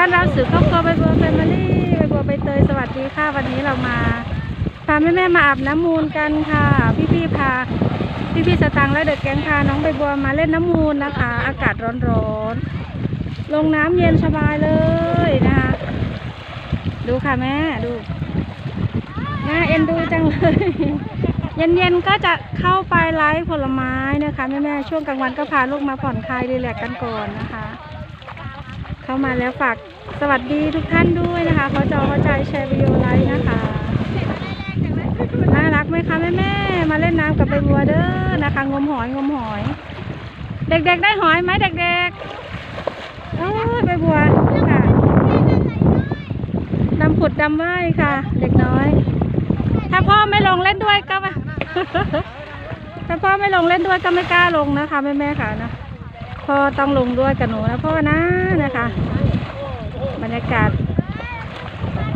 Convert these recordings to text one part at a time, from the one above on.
ต้อนรับสู่ครอบครัวใบบัวแฟมิลี่ใบบัวใบเตยสวัสดีค่ะ วันนี้เรามาพาแม่แม่มาอาบน้ำมูลกันค่ะ พี่พี่พาพี่พี่สตังค์และเด็กแก๊งพาน้องใบบัวมาเล่นน้ำมูลนะคะ อากาศร้อนๆลงน้ำเย็นสบายเลยนะคะดูค่ะแม่ดูน่าเอ็นดูจังเลยเย็นๆก็จะเข้าไปไลฟ์ผลไม้นะคะแม่ๆช่วงกลางวันก็พาลูกมาผ่อนคลายรีแลกกันก่อนนะคะ เข้ามาแล้วฝากสวัสดีทุกท่านด้วยนะคะเขาจอเข้าใจแชร์วิดีโอไลฟ์นะคะน่ารักไหมคะแม่แม่มาเล่นน้ำกับใบบัวเด้อนะคะ งมหอยงมหอย เด็กๆได้หอยไหมเด็กๆโอ้ยใบบัวค่ะดำผุดดำว่ายค่ะ เด็กน้อย ถ้าพ่อไม่ลงเล่นด้วยก็มาถ้าพ่อไม่ลงเล่นด้วยก็ไม่กล้าลงนะคะแม่แม่ค่ะนะ พ่อต้องลงด้วยกับหนูนะพ่อนะนะคะ บรรยากาศ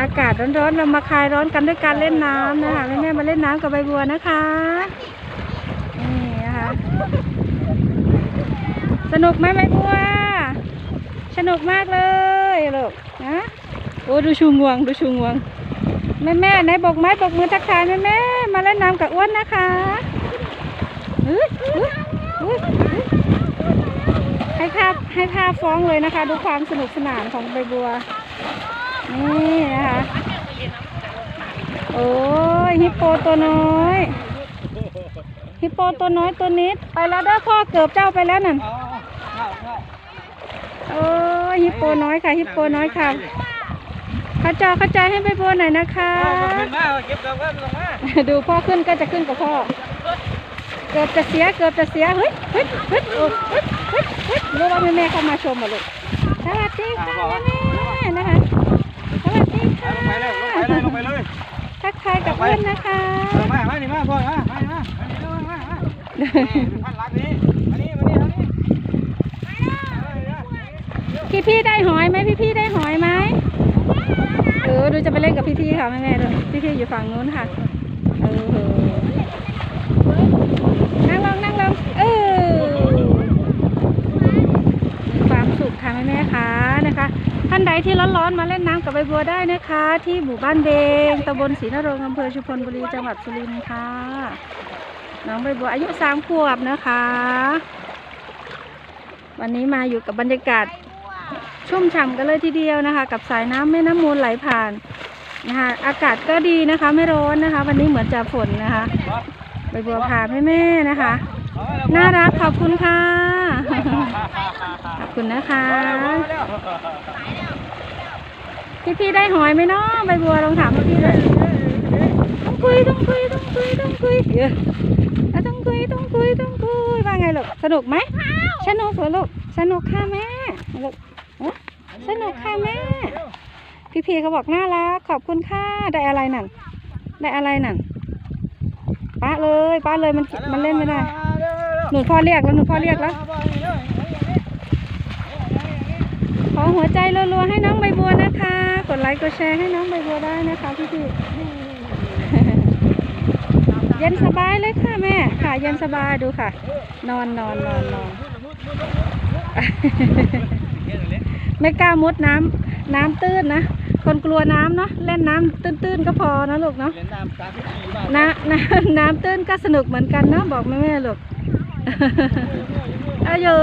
อากาศร้อนๆเรามาคลายร้อนกันด้วยการเล่นน้ำนะคะแม่แม่ๆมาเล่นน้ำกับใบบัวนะคะนี่นะคะสนุกไหมใบบัวสนุกมากเลยลูกนะโอ้ดูชูงวงดูชูงวงแม่แม่ไหนบอกไม้บอกมือทักทายแม่แม่มาเล่นน้ำกับอ้วนนะคะอุ๊ยอุ๊ยอุ๊ยอุ๊ย ให้ค่าให้ค่าฟ้องเลยนะคะ ดูความสนุกสนานของใบบัว นี่นะคะ โอ้ยฮิปโปตัวน้อยฮิปโปตัวน้อยตัวนิด ไปแล้วเด้อพ่อเกือบเจ้าไปแล้วนั่นโอ้ยฮิปโปน้อยค่ะฮิปโปน้อยค่ะข้าจอเข้าใจให้ใบบัวหน่อยนะคะดูพ่อขึ้นก็จะขึ้นกับพ่อ เกือบจะเสียเกือบจะเสียเฮ้ยเฮ้ยเฮ้ย ดูว่าแม่แม่ๆเข้ามาชมมาลูกสวัสดีค่ะแม่ๆนะคะสวัสดีค่ะลงไปเลยลงไปเลยลงไปเลยทักทายกับเพื่อนนะคะมามานี่มาพ่อมามามามานี่มามามาพันลักนี้มานี่มานี่มานี่พี่พี่ได้หอยไหมพี่พี่ได้หอยไหมเออดูจะไปเล่นกับพี่พี่ค่ะแม่แม่ดูพี่พี่อยู่ฝั่งนู้นค่ะเออนั่งลงนั่งลงเออ มีความสุขค่ะแม่แม่ๆค่ะนะคะ ท่านใดที่ร้อนๆมาเล่นน้ำกับใบบัวได้นะคะ ที่หมู่บ้านเบงตำบลศรีนรงค์อำเภอชุมพลบุรีจังหวัดสุรินทร์ค่ะ น้องใบบัวอายุสามขวบนะคะ วันนี้มาอยู่กับบรรยากาศชุ่มฉ่ำกันเลยทีเดียวนะคะ กับสายน้ำแม่น้ำมูลไหลผ่านนะคะอากาศก็ดีนะคะไม่ร้อนนะคะ วันนี้เหมือนจะฝนนะคะ ใบบัวพาแม่ๆนะคะ น่ารักขอบคุณค่ะ ขอบคุณนะคะ พี่พี่ๆได้หอยไหมเนาะใบบัวลองถามพี่พี่เลยต้องคุยต้องคุยต้องคุยต้องคุยเยอะอะต้องคุยต้องคุยต้องคุยว่าไงลูกสนุกไหมสนุกเหรอลูกสนุกค่ะแม่ลูกเอ๊ะสนุกค่ะแม่ พี่พี่ๆเขาบอกน่ารักขอบคุณค่ะได้อะไรนั่นได้อะไรนั่นป้าเลยป้าเลยมันมันเล่นไม่ได้ หนูพ่อเรียกแล้วหนูพ่อเรียกแล้วขอหัวใจรัวๆให้น้องใบบัวนะคะ กดไลค์กดแชร์ให้น้องใบบัวได้นะคะพี่พี่ๆเย็นสบายเลยค่ะแม่ ค่ะเย็นสบายดูค่ะ นอนนอนนอนนอนไม่กล้ามุดน้ำน้ำตื้นนะคนกลัวน้ำเนาะเล่นน้ำตื้นๆก็พอนะลูกเนาะเล่นน้ำตาพี่ขี่บ้างน้ำน้ำน้ำตื้นก็สนุกเหมือนกันเนาะบอกแม่แม่ๆลูก อายุ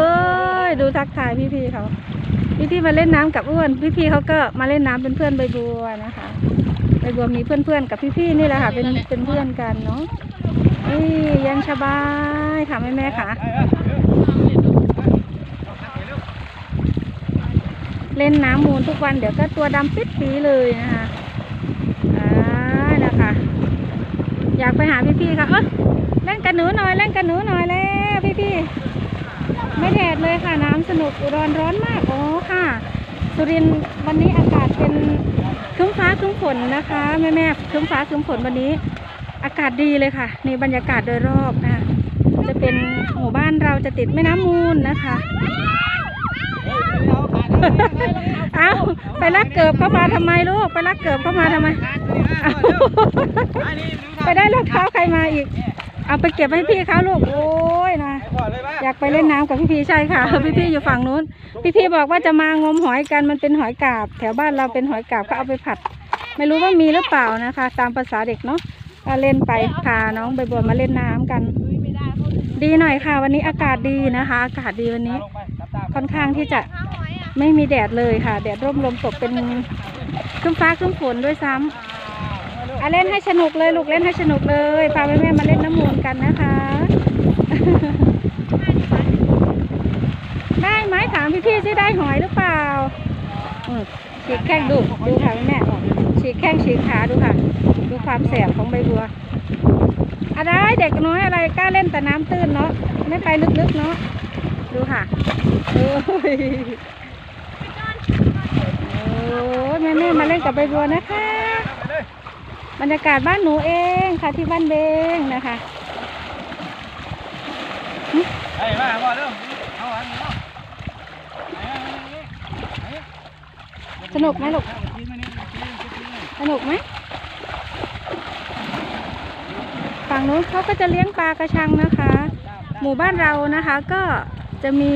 ดูทักทายพี่ๆเขา พี่ๆมาเล่นน้ำกับอ้วน พี่ๆเขาก็มาเล่นน้ำเป็นเพื่อนใบบัวนะคะใบบัวมีเพื่อนๆกับพี่ๆนี่แหละค่ะ เป็นเป็นเพื่อนกันเนาะเอ้ยยังสบายค่ะแม่แม่ค่ะ เล่นน้ำมูลทุกวันเดี๋ยวก็ตัวดำปิดปีเลยนะคะอ่านะคะ อยากไปหาพี่ๆค่ะเออเล่นกับหนูหน่อยเล่นกับหนูหน่อยแล้ว พี่ๆไม่แดดเลยค่ะน้ำสนุกร้อนร้อนมากโอ้ค่ะ สุรินทร์วันนี้อากาศเป็นครึ้มฟ้าครึ้มฝนนะคะแม่แม่ๆครึ้มฟ้าครึ้มฝนวันนี้ อากาศดีเลยค่ะนี่บรรยากาศโดยรอบนะคะจะเป็นหมู่บ้านเราจะติดแม่น้ำมูลนะคะเอาไปลักเกิบเข้ามาทำไมลูก ไปลักเกิบเข้ามาทำไมเอาไปได้รองเท้าใครมาอีก เอาไปเก็บให้พี่เขาลูกโอ้ยนะไปก่อนเลยป่ะอยากไปเล่นน้ำกับพี่พีใช่ค่ะ พี่พีอยู่ฝั่งนู้น พี่พีบอกว่าจะมางมหอยกันมันเป็นหอยกาบ แถวบ้านเราเป็นหอยกาบก็เอาไปผัด ไม่รู้ว่ามีหรือเปล่านะคะ ตามภาษาเด็กเนาะก็เล่นไปพาน้องใบบัวมาเล่นน้ำกัน ดีหน่อยค่ะ วันนี้อากาศดีนะคะ อากาศดีวันนี้ลงไปตามๆค่อนข้างที่จะไม่มีแดดเลยค่ะ แดดร่มลมตกเป็นครึ้มฟ้าครึ้มฝนด้วยซ้ำ อะเล่นให้สนุกเลยลูกเล่นให้สนุกเลยพาแม่ๆมาเล่นน้ำมูลกันนะคะ ได้ไหมถามพี่ๆสิได้หอยหรือเปล่าฉีกแข้งดูดูค่ะแม่ๆฉีกแข้งฉีกขาดูค่ะ ดูความแสบของใบบัวอะไรเด็กน้อยอะไรกล้าเล่นแต่น้ำตื้นเนาะไม่ไปลึกๆเนาะดูค่ะโอ้ยโอ้ยแม่ๆมาเล่นกับใบบัวนะคะ บรรยากาศบ้านหนูเองค่ะที่บ้านเบงนะคะเฮ้ยมาบ่เริ่มเอาอันนี้เนาะไหนอะนี่ไหนสนุกไหมลูกกินมานี่กินมานี่กินมานี่สนุกไหมฝั่งนู้นเขาก็จะเลี้ยงปลากระชังนะคะ หมู่บ้านเรานะคะก็จะมี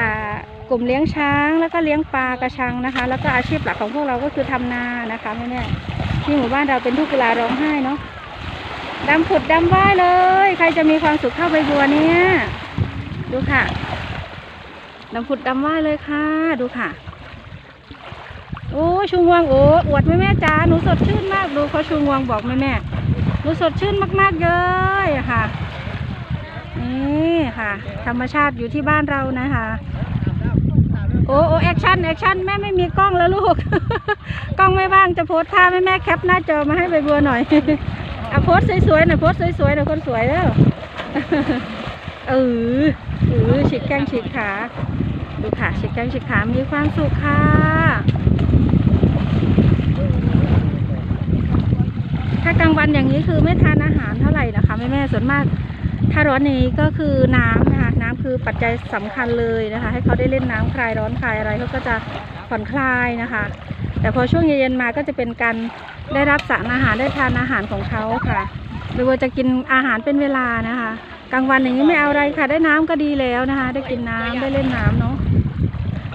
อ่ากลุ่มเลี้ยงช้างแล้วก็เลี้ยงปลากระชังนะคะ แล้วก็อาชีพหลักของพวกเราก็คือทำนานะคะแม่แม่ๆ ที่หมู่บ้านเราเป็นทุกเวลาร้องไห้เนาะดำผุดดำว่ายเลย ใครจะมีความสุขเข้าไปบัวเนี่ยดูค่ะดำผุดดำว่ายเลยค่ะ ดูค่ะ โอ้ชูงวงโอ้อวดแม่แม่จ้าหนูสดชื่นมากดูเขาชูงวงบอกแม่แม่หนูสดชื่นมากๆเลยค่ะนี่ค่ะ ธรรมชาติอยู่ที่บ้านเรานะคะ โอ้โอ้แอคชั่นแอคชั่นแม่ไม่มีกล้องแล้วลูก กล้องไม่ว่างจะโพสท่าแม่แม่แคปหน้าจอมาให้ใบบัวหน่อยอะโพสสวยๆหน่อยโพสสวยๆหน่อยคนสวยแล้วเออเออฉีกแข้งฉีกขาดูค่ะฉีกแข้งฉีกขามีความสุขค่ะถ้ากลางวันอย่างนี้คือไม่ทานอาหารเท่าไหร่นะคะแม่แม่ส่วนมาก ถ้าร้อนอย่างนี้ก็คือน้ำนะคะน้ำคือปัจจัยสำคัญเลยนะคะ ให้เขาได้เล่นน้ำคลายร้อนคลายอะไรเขาก็จะผ่อนคลายนะคะ แต่พอช่วงเย็นๆมาก็จะเป็นการได้รับสารอาหารได้ทานอาหารของเขาค่ะโดยว่าจะกินอาหารเป็นเวลานะคะ กลางวันอย่างนี้ไม่เอาอะไรค่ะได้น้ำก็ดีแล้วนะคะ ได้กินน้ำได้เล่นน้ำเนาะ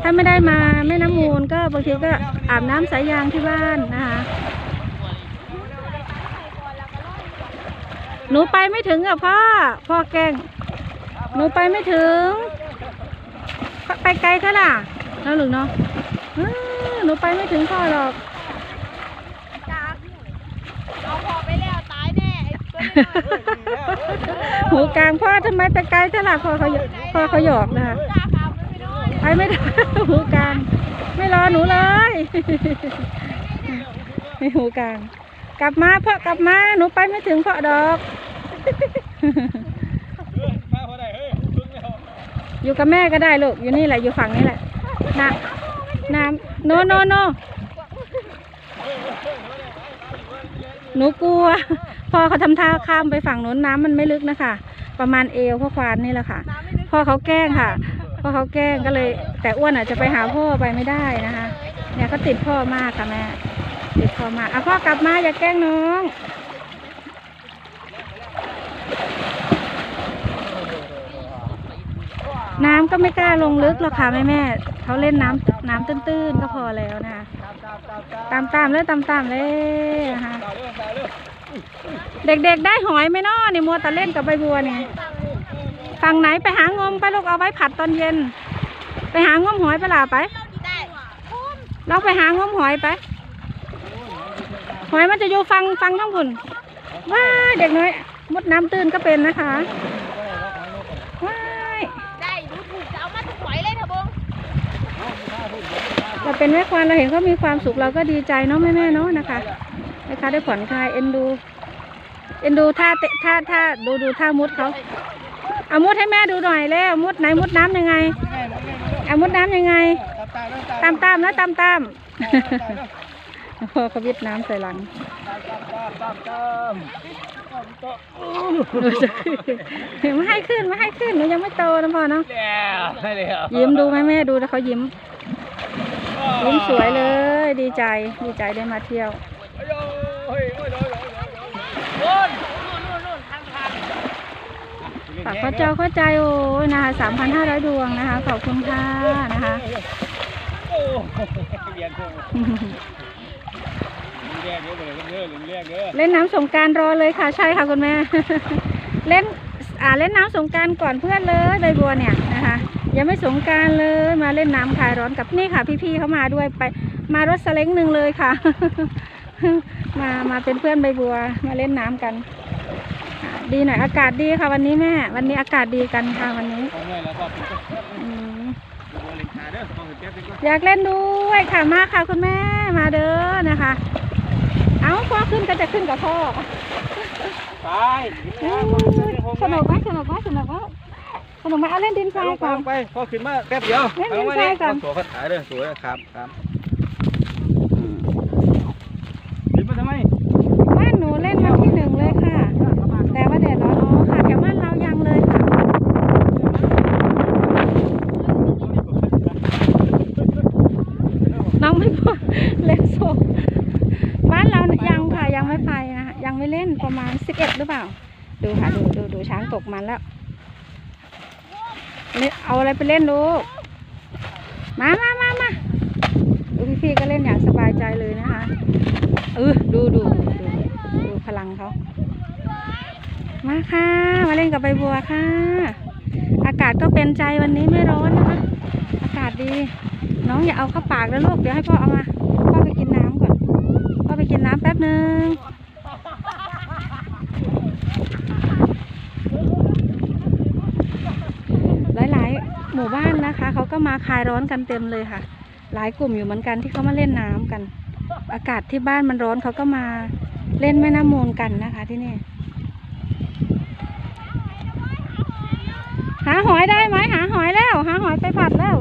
ถ้าไม่ได้มาแม่น้ำมูลก็บางทีก็อาบน้ำสายยางที่บ้านนะคะ หนูไปไม่ถึงอะพ่อ พ่อแกล้งหนูไปไม่ถึง ไปไกลก็ล่ะแล้วหรือเนาะอื้อหนูไปไม่ถึงพ่อหรอกเอาพอไปแล้วตายแน่ไอ้ตัวนี้หูกลางพ่อทำไมไปไกลเท่าไหร่พ่อเขาหยอกพ่อเขาหยอกนะคะตาขาวมันไม่น้อยไปไม่ได้หูกลาง ไม่รอหนูเลยไม่หูกลาง กลับมาพ่อกลับมาหนูไปไม่ถึงพ่อดอกเฮ้ยมาพอได้เฮ้ยถึงแล้วอยู่กับแม่ก็ได้ลูกอยู่นี่แหละอยู่ฝั่งนี้แหละน้ำน้ำโนโนโนหนูกลัวพอเขาทำท่าข้ามไปฝั่งโน้นน้ำมันไม่ลึกนะคะ ประมาณเอวพ่อควานนี่แหละค่ะน้ำไม่นึกพ่อเขาแกล้งค่ะพ่อเขาแกล้งก็เลย แต่อ้วนอะจะไปหาพ่อไปไม่ได้นะคะ เนี่ยเขาติดพ่อมากค่ะแม่ ติดพ่อมากอะพ่อกลับมาอย่าแกล้งน้องน้ำก็ไม่กล้าลงลึกหรอกค่ะแม่แม่เขาเล่นน้ำน้ำตื้นๆก็พอแล้วนะคะตามตามตามตามตามๆเลยตามตามๆเลยนะคะตามเรื่องตามเด็กๆได้หอยไหมเนาะนี่มัวแต่เล่นกับใบบัวเนี่ยฝั่งไหนไปหางมไปลูกเอาไว้ผัดตอนเย็น ไปหางมหอยไปล่ะไป เราไปหางมหอยไป หอยมันจะอยู่ฟังฟังทั้งคุณว้ายเด็กน้อยมุดน้ำตื้นก็เป็นนะคะว้ายได้ดูถูกจะเอามาถูกหอยเลยเถอะบงเราเป็นแม่ควานเราเห็นเขามีความสุขเราก็ดีใจเนาะแม่แม่ๆเนาะนะคะนะคะได้ผ่อนคลายเอ็นดู เอ็นดูท่าเตะท่าท่าดูดูท่ามุดเขาเอามุดให้แม่ดูหน่อยแล้วมุดไหนมุดน้ำยังไงเอามุดน้ำยังไง ตามตามตามตามนะตามตาม พอเขาวิดน้ำใส่หลังตามตามหนูจะขึ้นไม่ให้ขึ้นไม่ให้ขึ้นหนูยังไม่โตนะพ่อเนาะแล้วได้แล้วยิ้มดูไหมแม่ดูแล้วเขายิ้ม ยิ้มสวยเลย ดีใจดีใจได้มาเที่ยวโอ้ยโอ้ยโอ้ยโอ้ยโอ้ยนู่นนู่นนู่นทางฝากข้าเจ้าเข้าใจโอ้ยนะคะสามพันห้าร้อยดวงนะคะ ขอบคุณค่ะนะคะโอ้เรี ยนเพิ่มลุงแรกเยอะเลยลุงเด้อลุงแรกเด้อเล่นน้ำสงกรารรอเลยค่ะใช่ค่ะคุณแม่ เล่นอ่าเล่นน้ำสงกรารก่อนเพื่อนเลยใบบัวเนี่ยนะคะยังไม่สงกรารเลยมาเล่นน้ำคลายร้อนกับนี่ค่ะ พี่ๆเขามาด้วยไปมารถสเล้งหนึ่งเลยค่ะ มามาเป็นเพื่อนใบบัวมาเล่นน้ำกันอ่าดีหน่อยอากาศดีค่ะวันนี้แม่ วันนี้อากาศดีกันค่ะวันนี้เอาเมื่อยแล้วก็เป็นก็อืมดูเลนคาเด้อมองเห็นแป๊บนึงก็อยากเล่นด้วยค่ะมาค่ะคุณแม่มาเด้อนะคะ พ่อขึ้นก็จะขึ้นกับพ่อไปสนุกไหมสนุกไหมสนุกไหมสนุกไหมเอาเล่นดินทรายก่อนไปพอขึ้นมาแป๊บเดียวเล่นดินทรายก่อนสวยเขาถ่ายเด้อสวยครับครับขึ้นมาทำไม บ้านหนูเล่นวันที่หนึ่งเลยค่ะ แต่ว่าแดดร้อนอ๋อค่ะแถวบ้านเรายังเลยค่ะ น้องไม่พูดเล่นโซบ้านเรายังค่ะยังไม่ไปนะคะยังไม่เล่น ประมาณสิบเอ็ดหรือเปล่า ดูค่ะดูดูดูช้างตกมันแล้วนี่เอาอะไรไปเล่นลูกมามามามาดูพี่พี่ๆก็เล่นอย่างสบายใจเลยนะคะเออดูดูดูดูดูพลังเขามาค่ะ มาเล่นกับใบบัวค่ะ อากาศก็เป็นใจวันนี้ไม่ร้อนนะคะอากาศดี น้องอย่าเอาเข้าปากนะลูกเดี๋ยวให้พ่อเอามาพ่อไปกินน้ำก่อนพ่อไปกินน้ำแป๊บหนึ่งหลายๆ หมู่บ้านนะคะ เขาก็ มาคลายร้อนกันเต็มเลยค่ะ หลายกลุ่มอยู่เหมือนกันที่เขามาเล่นน้ำกัน อากาศที่บ้านมันร้อนเขาก็มาเล่นแม่น้ำมูลกันนะคะ ที่นี่หาหอยได้ไหมหาหอยแล้วหาหอยไปผัดแล้ว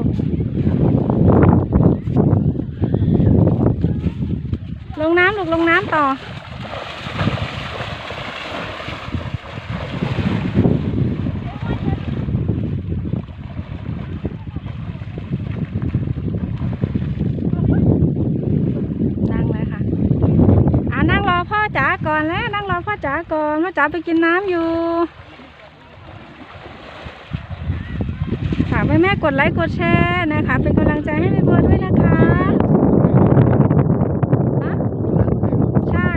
ลงน้ำลูกลงน้ำต่อ นั่งเลยค่ะ อ่านั่งรอพ่อจ๋าก่อนแล้ว นั่งรอพ่อจ๋า ก่อนพ่อจ๋าไปกินน้ำอยู่ ฝากแม่แม่กดไลค์กดแชร์นะคะ เป็นกำลังใจให้แม่บัวด้วยนะคะอะใช่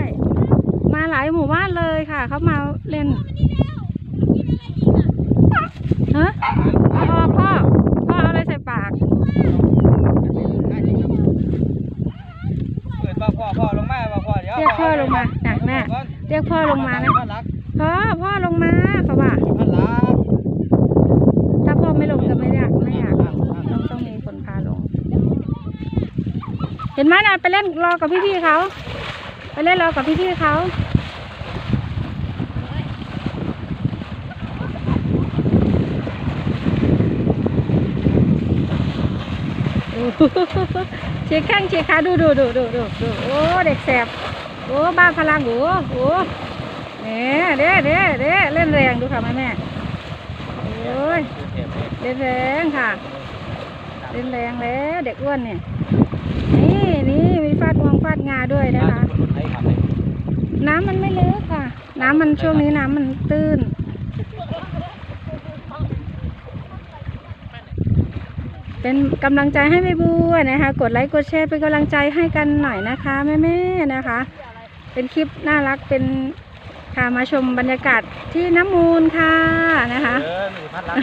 มาหลายหมู่บ้านเลยค่ะ เขามาเล่นฮะพ่อพ่อพ่อเอาอะไรใส่ปาก เกิดว่าพ่อพ่อลงมาว่าพ่อเดี๋ยว เรียกพ่อลงมาน่ะแม่ เรียก พ่อลงมานะพันลักพ่อพ่อลงมาเขาว่าพันลักถ้าพ่อไม่ลงก็ไม่อยากไม่อยากต้องต้องมีคนพาลง เห็นไหมนะไปเล่นรอกับพี่ๆเขาไปเล่นรอกับพี่ๆเขาดูเชียร์แข้งเชียร์ขาดูดูดูดูดูดูโอ้เด็กแสบโอ้บ้าพลังโอ้โหเนี่ยเด้เด้เด้เล่นแรงดูค่ะแม่แม่โอ้ยเล่นแรงค่ะ เล่นแรงแล้วเด็กอ้วนเนี่ยนี่นี่มีฟาดงวงฟาดงาด้วยนะคะ น้ำมันไม่ลึกค่ะ น้ำมันช่วงนี้น้ำมันตื้นเป็นกำลังใจให้แม่บัวนะคะ กดไลค์กดแชร์เป็นกำลังใจให้กันหน่อยนะคะแม่ๆนะคะ เป็นคลิปน่ารักเป็นค่ะมาชมบรรยากาศที่น้ำมูลค่ะนะคะ เออหนูพัดรัก